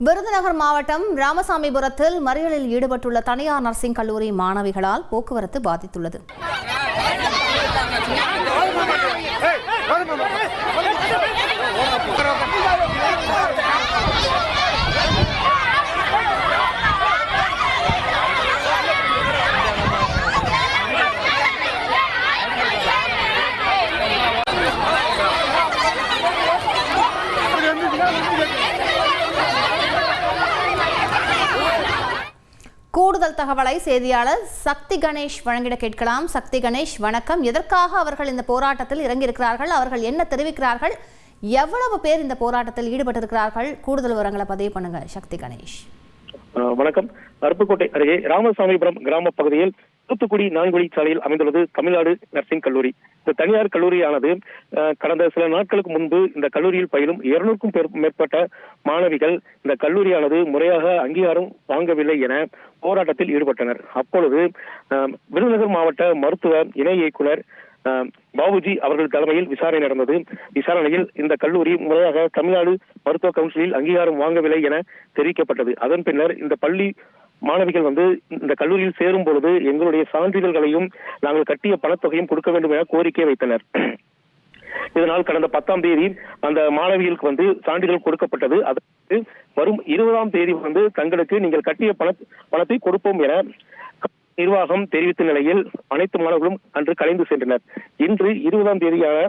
விருதுநகர் மாவட்டம் ராமசாமிபுரத்தில் மறியலில் ஈடுபட்டுள்ள தனியார் நர்சிங் கல்லூரி மாணவிகளால் போக்குவரத்து பாதித்துள்ளது கூடுதல் தகவலை செய்தியாளர் சக்தி கணேஷ் வழங்கிட கேட்கலாம். சக்தி கணேஷ் வணக்கம். எதற்காக அவர்கள் இந்த போராட்டத்தில் இறங்கியிருக்கிறார்கள்? அவர்கள் என்ன தெரிவிக்கிறார்கள்? எவ்வளவு பேர் இந்த போராட்டத்தில் ஈடுபட்டிருக்கிறார்கள்? கூடுதல் விவரங்களை பதிவு பண்ணுங்க. சக்தி கணேஷ். வணக்கம். அருப்புக்கோட்டை அருகே ராமசாமிபுரம் கிராம பகுதியில் தூத்துக்குடி நான்குடி சாலையில் அமைந்துள்ளது தமிழ்நாடு நர்சிங் கல்லூரி. இந்த தனியார் கல்லூரியானது கடந்த சில நாட்களுக்கு முன்பு இந்த கல்லூரியில் பயிலும் இருநூறுக்கும் மேற்பட்ட மாணவிகள் இந்த கல்லூரியானது முறையாக அங்கீகாரம் வாங்கவில்லை என போராட்டத்தில் ஈடுபட்டனர். அப்பொழுது விருதுநகர் மாவட்ட மருத்துவ இணை இயக்குனர் பாபுஜி அவர்கள் தலைமையில் விசாரணை நடந்தது. விசாரணையில் இந்த கல்லூரி முறையாக தமிழ்நாடு மருத்துவ கவுன்சிலில் அங்கீகாரம் வாங்கவில்லை என தெரிவிக்கப்பட்டது. அதன் பின்னர் இந்த பள்ளி மாணவிகள் வந்து இந்த கல்லூரியில் சேரும் பொழுது எங்களுடைய சான்றிதழ்களையும் நாங்கள் கட்டிய பணத்தொகையும் கொடுக்க வேண்டும் என கோரிக்கை வைத்தனர். இதனால் கடந்த பத்தாம் தேதி அந்த மாணவிகளுக்கு வந்து சான்றிதழ் கொடுக்கப்பட்டது. அதற்கு வரும் இருபதாம் தேதி வந்து தங்களுக்கு நீங்கள் கட்டிய பண பணத்தை கொடுப்போம் என நிர்வாகம் தெரிவித்த நிலையில் அனைத்து மாணவர்களும் அன்று கலைந்து சென்றனர். இன்று இருபதாம் தேதியான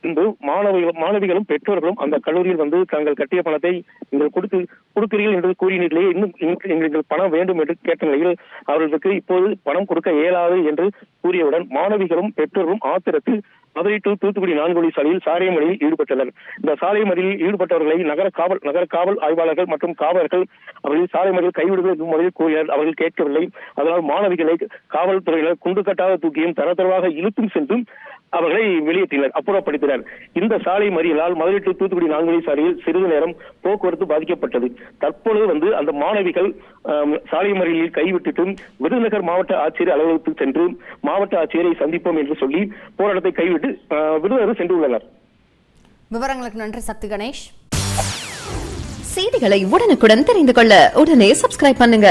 இன்று மாணவிகள் மாணவிகளும் பெற்றோர்களும் அந்த கல்லூரியில் வந்து தாங்கள் கட்டிய பணத்தை நீங்கள் கொடுத்து கொடுக்கிறீர்கள் என்று கூறினீர்களே இன்னும் எங்களுக்கு பணம் வேண்டும் என்று கேட்ட நிலையில் அவர்களுக்கு இப்போது பணம் கொடுக்க இயலாது என்று கூறியவுடன் மாணவிகளும் பெற்றோர்களும் ஆத்திரத்தில் மதுரை டு தூத்துக்குடி நான்குவழி சாலையில் சாலை மறியலில் ஈடுபட்டனர் இந்த சாலை மறியலில் ஈடுபட்டவர்களை நகர காவல் நகர காவல் ஆய்வாளர்கள் மற்றும் காவலர்கள் அவர்கள் சாலை மறியல் கைவிடுவது முறையில் கூறினர். அவர்கள் கேட்கவில்லை. அதனால் மாணவிகளை காவல்துறையினர் குண்டு கட்டாத தூக்கியும் தரத்தரவாக இழுத்தும் சென்றும் அவர்களை வெளியேற்றினர் அப்புறப்படுத்தினர். இந்த சாலை மறியலால் மதுரை டு தூத்துக்குடி நான்குவழி சாலையில் சிறிது நேரம் போக்குவரத்து பாதிக்கப்பட்டது. தற்பொழுது வந்து அந்த மாணவிகள் சாலை மறியலில் கைவிட்டுட்டும் விருதுநகர் மாவட்ட ஆட்சியர் அலுவலகத்துக்கு சென்று மாவட்ட ஆட்சியரை சந்திப்போம் என்று சொல்லி போராட்டத்தை கைவிட்டு ஆ, விருதுநகர் சென்றுள்ளனர் விவரங்களுக்கு நன்றி சக்தி கணேஷ். செய்திகளை உடனுக்குடன் தெரிந்து கொள்ள உடனே சப்ஸ்கிரைப் பண்ணுங்க.